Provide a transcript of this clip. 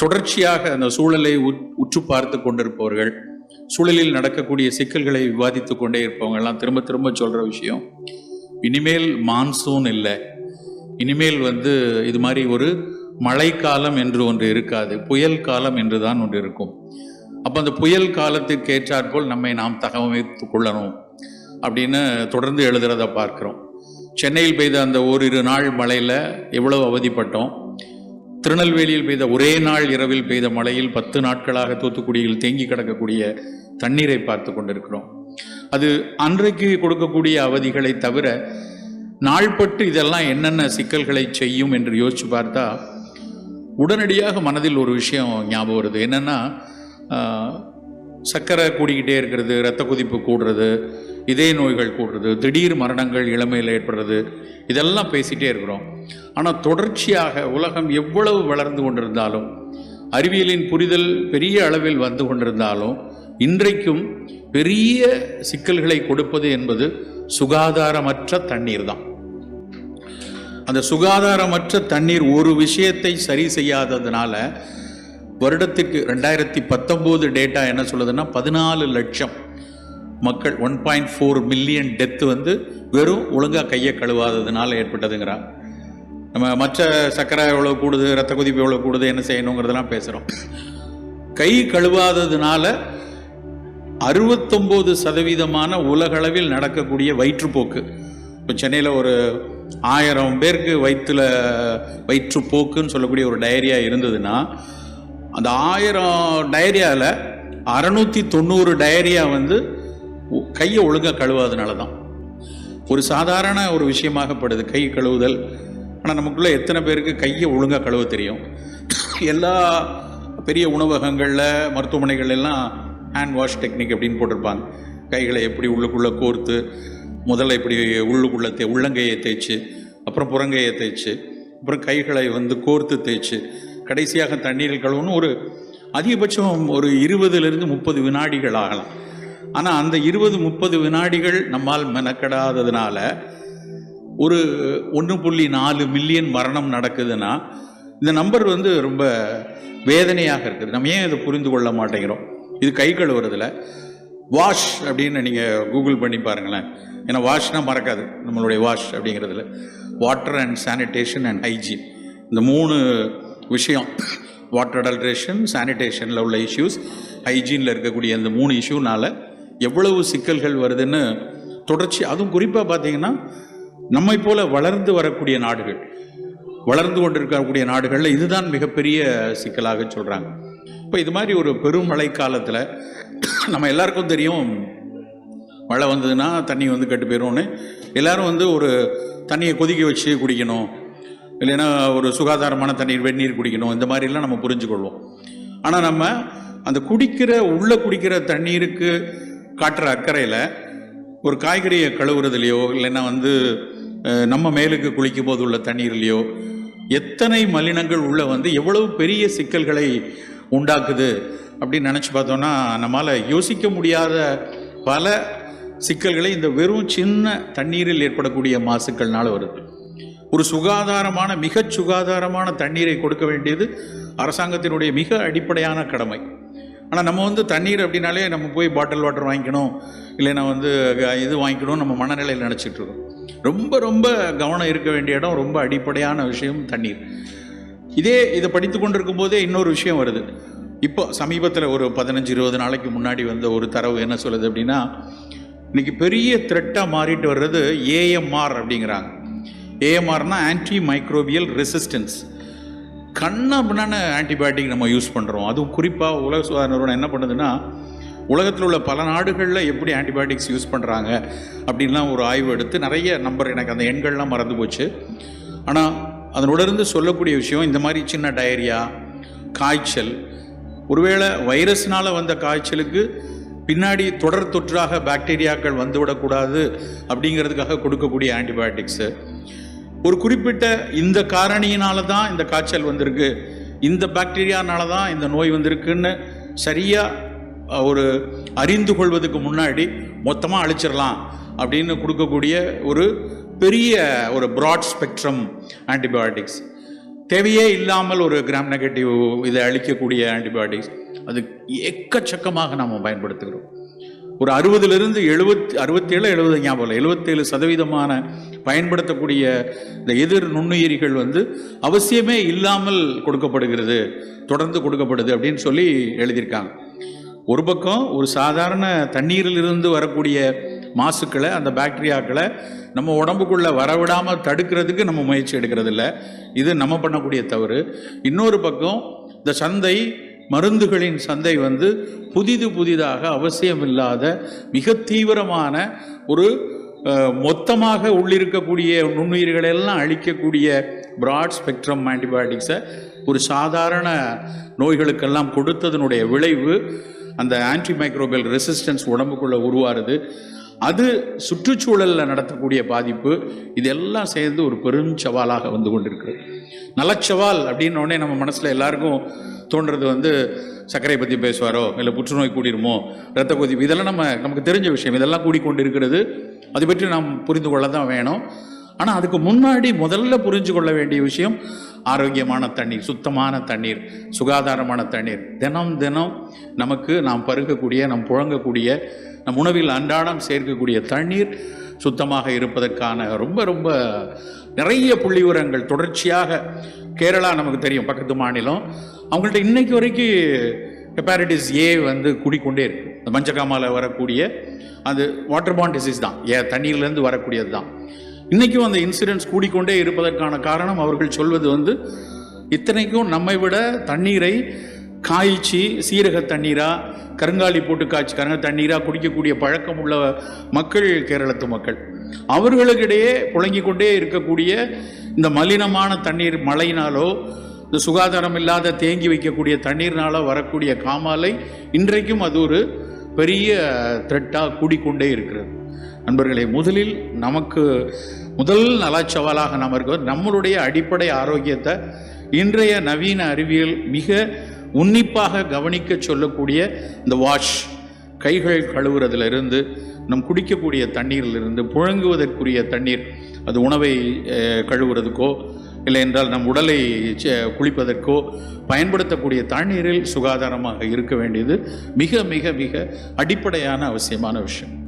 தொடர்ச்சியாக அந்த சூழலை உற்று பார்த்து கொண்டிருப்பவர்கள் சூழலில் நடக்கக்கூடிய சிக்கல்களை விவாதித்து கொண்டே இருப்பவங்க எல்லாம் திரும்ப திரும்ப சொல்ற விஷயம் இனிமேல் மான்சூன் இல்லை. இனிமேல் வந்து இது மாதிரி ஒரு மழைக்காலம் என்று ஒன்று இருக்காது. புயல் காலம் என்று தான் ஒன்று இருக்கும். அப்போ அந்த புயல் காலத்துக்கு ஏற்றாற்போல் நம்மை நாம் தகவமைத்து கொள்ளணும் அப்படின்னு தொடர்ந்து எழுதுறத பார்க்குறோம். சென்னையில் பெய்த அந்த ஓரிரு நாள் மழையில் எவ்வளவு அவதிப்பட்டோம். திருநெல்வேலியில் பெய்த ஒரே நாள் இரவில் பெய்த மழையில் பத்து நாட்களாக தூத்துக்குடியில் தேங்கி கிடக்கக்கூடிய தண்ணீரை பார்த்து கொண்டிருக்கிறோம். அது அன்றைக்கு கொடுக்கக்கூடிய அவதிகளை தவிர நாள்பட்டு இதெல்லாம் என்னென்ன சிக்கல்களை செய்யும் என்று யோசிச்சு பார்த்தா உடனடியாக மனதில் ஒரு விஷயம் ஞாபகம் வருது. என்னென்னா சர்க்கரை கூடிக்கிட்டே இருக்கிறது ரத்த கொதிப்பு கூடுறது இதய நோய்கள் கூடுறது திடீர் மரணங்கள் இளமையில் ஏற்படுறது இதெல்லாம் பேசிகிட்டே இருக்கிறோம். ஆனால் தொடர்ச்சியாக உலகம் எவ்வளவு வளர்ந்து கொண்டிருந்தாலும் அறிவியலின் புரிதல் பெரிய அளவில் வந்து கொண்டிருந்தாலும் இன்றைக்கும் பெரிய சிக்கல்களை கொடுப்பது என்பது சுகாதாரமற்ற தண்ணீர் தான். அந்த சுகாதாரமற்ற தண்ணீர் ஒரு விஷயத்தை சரி செய்யாததுனால வருடத்திற்கு ரெண்டாயிரத்தி பத்தொம்போது டேட்டா என்ன சொல்லுதுன்னா பதினாலு லட்சம் மக்கள் one point four million death வந்து வெறும் ஒழுங்காக கையை கழுவாததுனால ஏற்பட்டதுங்கிறாங்க. நம்ம மற்ற சர்க்கரை எவ்வளோ கூடுது ரத்த கொதிப்பு எவ்வளோ கூடுது என்ன செய்யணுங்கிறதெல்லாம் பேசுகிறோம் கை கழுவாததுனால அறுபத்தொம்போது சதவீதமான உலகளவில் நடக்கக்கூடிய வயிற்றுப்போக்கு. இப்போ சென்னையில் ஒரு ஆயிரம் பேருக்கு வயிற்றுல வயிற்றுப்போக்குன்னு சொல்லக்கூடிய ஒரு டயரியா இருந்ததுன்னா அந்த ஆயிரம் டயரியாவில் அறநூற்றி தொண்ணூறு டயரியா வந்து கையை ஒழுங்காக கழுவாதனால தான் ஒரு சாதாரண ஒரு விஷயமாகப்படுது கை கழுவுதல். ஆனால் நமக்குள்ளே எத்தனை பேருக்கு கையை ஒழுங்காக கழுவ தெரியும்? எல்லா பெரிய உணவகங்களில் மருத்துவமனைகள் எல்லாம் ஹேண்ட் வாஷ் டெக்னிக் அப்படின்னு போட்டிருப்பாங்க. கைகளை எப்படி உள்ளுக்குள்ளே கோர்த்து முதல்ல இப்படி உள்ளுக்குள்ளே தே உள்ளங்கையை தேய்ச்சி அப்புறம் புறங்கையை தேய்ச்சி அப்புறம் கைகளை வந்து கோர்த்து தேய்ச்சி கடைசியாக தண்ணீரில் கழுவணும் ஒரு அதிகபட்சம் ஒரு இருபதுலேருந்து முப்பது வினாடிகள் ஆகலாம். ஆனால் அந்த இருபது முப்பது வினாடிகள் நம்மால் மெனக்கடாததுனால ஒரு ஒன்று புள்ளி நாலு மில்லியன் மரணம் நடக்குதுன்னா இந்த நம்பர் வந்து ரொம்ப வேதனையாக இருக்குது. நம்ம ஏன் இதை புரிந்து கொள்ள மாட்டேங்கிறோம்? இது கை கழுவுறதுல. வாஷ் அப்படின்னு நீங்கள் கூகுள் பண்ணி பாருங்களேன். ஏன்னா வாஷ்னால் மறக்காது. நம்மளுடைய வாஷ் அப்படிங்கிறதுல. Water and sanitation and hygiene. இந்த மூணு விஷயம். வாட்டர் அடல்ட்ரேஷன் சானிடேஷனில் உள்ள இஷ்யூஸ் ஹைஜீனில் இருக்கக்கூடிய இந்த மூணு இஷ்யூனால் எவ்வளவு சிக்கல்கள் வருதுன்னு தொடர்ச்சி அதுவும் குறிப்பாக பார்த்தீங்கன்னா நம்மை போல வளர்ந்து வரக்கூடிய நாடுகள் வளர்ந்து கொண்டிருக்கக்கூடிய நாடுகளில் இதுதான் மிகப்பெரிய சிக்கலாக சொல்கிறாங்க இப்போ இது மாதிரி ஒரு பெருமழை காலத்தில் நம்ம எல்லாருக்கும் தெரியும் மழை வந்ததுன்னா தண்ணி வந்து கெட்டு போயிடும்னு எல்லாரும் வந்து ஒரு தண்ணியை கொதிக்க வச்சு குடிக்கணும். இல்லைன்னா ஒரு சுகாதாரமான தண்ணீர் வெந்நீர் குடிக்கணும். இந்த மாதிரிலாம் நம்ம புரிஞ்சுக்கொள்வோம். ஆனால் நம்ம அந்த குடிக்கிற உள்ளே குடிக்கிற தண்ணீருக்கு காட்டுற அக்கறையில் ஒரு காய்கறியை கழுவுறதுலையோ இல்லைன்னா வந்து நம்ம மேலுக்கு குளிக்கும் போது உள்ள தண்ணீர்லையோ எத்தனை மலினங்கள் உள்ள வந்து எவ்வளவு பெரிய சிக்கல்களை உண்டாக்குது அப்படின்னு நினச்சி பார்த்தோன்னா நம்மால் யோசிக்க முடியாத பல சிக்கல்களை இந்த வெறும் சின்ன தண்ணீரில் ஏற்படக்கூடிய மாசுக்கள்னால வருது. ஒரு சுகாதாரமான மிகச் சுகாதாரமான தண்ணீரை கொடுக்க வேண்டியது அரசாங்கத்தினுடைய மிக அடிப்படையான கடமை. ஆனால் நம்ம வந்து தண்ணீர் அப்படின்னாலே நம்ம போய் பாட்டில் வாட்டர் வாங்கிக்கணும். இல்லைன்னா வந்து இது வாங்கிக்கணும் நம்ம மனநிலையில் நினச்சிட்டு இருக்கோம். ரொம்ப ரொம்ப கவனம் இருக்க வேண்டிய இடம் ரொம்ப அடிப்படையான விஷயம் தண்ணீர். இதே இதை படித்து கொண்டிருக்கும் போதே இன்னொரு விஷயம் வருது. இப்போ சமீபத்தில் ஒரு பதினஞ்சு இருபது நாளைக்கு முன்னாடி வந்த ஒரு தரவு என்ன சொல்லுது அப்படின்னா இன்றைக்கி பெரிய த்ரெட்டாக மாறிட்டு வர்றது ஏஎம்ஆர் அப்படிங்கிறாங்க. ஏஎம்ஆர்னால் ஆன்டி மைக்ரோபியல் ரெசிஸ்டன்ஸ் கண்ணா பின்னான ஆன்டிபயோட்டிக் நம்ம யூஸ் பண்ணுறோம் அதுவும் குறிப்பாக உலக சுகாதார நிறுவனம் என்ன பண்ணுதுன்னா உலகத்தில் உள்ள பல நாடுகளில் எப்படி ஆன்டிபயோட்டிக்ஸ் யூஸ் பண்ணுறாங்க அப்படின்லாம் ஒரு ஆய்வு எடுத்து நிறைய நம்பர் எனக்கு அந்த எண்கள்லாம் மறந்து போச்சு. ஆனால் அதனோடருந்து சொல்லக்கூடிய விஷயம் இந்த மாதிரி சின்ன டயரியா காய்ச்சல் ஒருவேளை வைரஸ்னால் வந்த காய்ச்சலுக்கு பின்னாடி தொடர் தொற்றாக பாக்டீரியாக்கள் வந்துவிடக்கூடாது அப்படிங்கிறதுக்காக கொடுக்கக்கூடிய ஆன்டிபயோட்டிக்ஸு ஒரு குறிப்பிட்ட இந்த காரணியினால தான் இந்த காய்ச்சல் வந்திருக்கு. இந்த பாக்டீரியானால தான் இந்த நோய் வந்திருக்குன்னு சரியாக ஒரு அறிந்து கொள்வதுக்கு முன்னாடி மொத்தமாக அழிச்சிடலாம் அப்படின்னு கொடுக்கக்கூடிய ஒரு பெரிய ஒரு ப்ராட் ஸ்பெக்ட்ரம் ஆன்டிபயோட்டிக்ஸ் தேவையே இல்லாமல் ஒரு கிராம் நெகட்டிவ் இதை அழிக்கக்கூடிய ஆன்டிபயோட்டிக்ஸ் அது எக்கச்சக்கமாக நாம் பயன்படுத்துகிறோம். ஒரு அறுபதுலேருந்து எழுபத்தி அறுபத்தேழு எழுபது ஞாபகம் இல்லை எழுபத்தேழு சதவீதமான பயன்படுத்தக்கூடிய இந்த எதிர் நுண்ணுயிரிகள் வந்து அவசியமே இல்லாமல் கொடுக்கப்படுகிறது தொடர்ந்து கொடுக்கப்படுது அப்படின்னு சொல்லி எழுதியிருக்காங்க. ஒரு பக்கம் ஒரு சாதாரண தண்ணீரிலிருந்து வரக்கூடிய மாசுக்களை அந்த பாக்டீரியாக்களை நம்ம உடம்புக்குள்ளே வரவிடாமல் தடுக்கிறதுக்கு நம்ம முயற்சி எடுக்கிறது இல்லை இது நம்ம பண்ணக்கூடிய தவறு. இன்னொரு பக்கம் இந்த சந்தை மருந்துகளின் சந்தை வந்து புதிது புதிதாக அவசியமில்லாத மிக தீவிரமான ஒரு மொத்தமாக உள்ளிருக்கக்கூடிய நுண்ணுயிர்களை எல்லாம் அழிக்கக்கூடிய பிராட் ஸ்பெக்ட்ரம் ஆன்டிபயோட்டிக்ஸை ஒரு சாதாரண நோய்களுக்கெல்லாம் கொடுத்ததனுடைய விளைவு அந்த ஆன்டிமைக்ரோபியல் ரெசிஸ்டன்ஸ் உடம்புக்குள்ளே உருவாருது அது சுற்றுச்சூழலில் நடத்தக்கூடிய பாதிப்பு இதெல்லாம் சேர்ந்து ஒரு பெரும் சவாலாக வந்து கொண்டிருக்கு நலச்சவால் அப்படின்னோடனே நம்ம மனசில் எல்லாருக்கும் தோன்றது வந்து சர்க்கரை பற்றி பேசுவாரோ இல்லை புற்றுநோய் கூடிருமோ இரத்த கொதிப்பு இதெல்லாம் நம்ம நமக்கு தெரிஞ்ச விஷயம். இதெல்லாம் கூடிக்கொண்டு இருக்கிறது அதை பற்றி நாம் புரிந்து கொள்ள தான் வேணும். ஆனால் அதுக்கு முன்னாடி முதல்ல புரிஞ்சு கொள்ள வேண்டிய விஷயம் ஆரோக்கியமான தண்ணீர் சுத்தமான தண்ணீர் சுகாதாரமான தண்ணீர். தினம் தினம் நமக்கு நாம் பருகக்கூடிய நாம் புழங்கக்கூடிய நம் உணவில் அன்றாடம் சேர்க்கக்கூடிய தண்ணீர் சுத்தமாக இருப்பதற்கான ரொம்ப ரொம்ப நிறைய புள்ளிவிவரங்கள் தொடர்ச்சியாக கேரளா நமக்கு தெரியும் பக்கத்து மாநிலம். அவங்கள்ட்ட இன்னைக்கு வரைக்கும் ஹெப்பாரிட்டிஸ் ஏ வந்து கூடிக்கொண்டே இருக்குது இந்த மஞ்சக்காமால வரக்கூடிய அது வாட்டர் பாண்ட் டிசீஸ் தான். ஏ தண்ணீர்லேருந்து வரக்கூடியது தான். இன்றைக்கும் அந்த இன்சிடென்ட்ஸ் கூடிக்கொண்டே இருப்பதற்கான காரணம் அவர்கள் சொல்வது வந்து இத்தனைக்கும் நம்மை விட தண்ணீரை காய்ச்சி சீரக தண்ணீராக கருங்காலி போட்டு காய்ச்சி கருங்க தண்ணீராக குடிக்கக்கூடிய பழக்கம் உள்ள மக்கள் கேரளத்து மக்கள். அவர்களுக்கிடையே புழங்கி கொண்டே இருக்கக்கூடிய இந்த மலினமான தண்ணீர் மழையினாலோ இந்த சுகாதாரம் இல்லாத தேங்கி வைக்கக்கூடிய தண்ணீர்னால வரக்கூடிய காமாலை இன்றைக்கும் அது ஒரு பெரிய த்ரெட்டாக கூடிக்கொண்டே இருக்கிறது. நண்பர்களே முதலில் நமக்கு முதல் நலச்சவாலாக நாம் இருக்கிறது நம்மளுடைய அடிப்படை ஆரோக்கியத்தை இன்றைய நவீன அறிவியல் மிக உன்னிப்பாக கவனிக்க சொல்லக்கூடிய இந்த வாஷ் கைகள் கழுவுறதுலேருந்து நம் குடிக்கக்கூடிய தண்ணீரிலிருந்து புழங்குவதற்குரிய தண்ணீர் அது உணவை கழுவுறதுக்கோ இல்லை என்றால் நம் உடலை குளிப்பதற்கோ பயன்படுத்தக்கூடிய தண்ணீரில் சுகாதாரமாக இருக்க வேண்டியது மிக மிக மிக அடிப்படையான அவசியமான விஷயம்.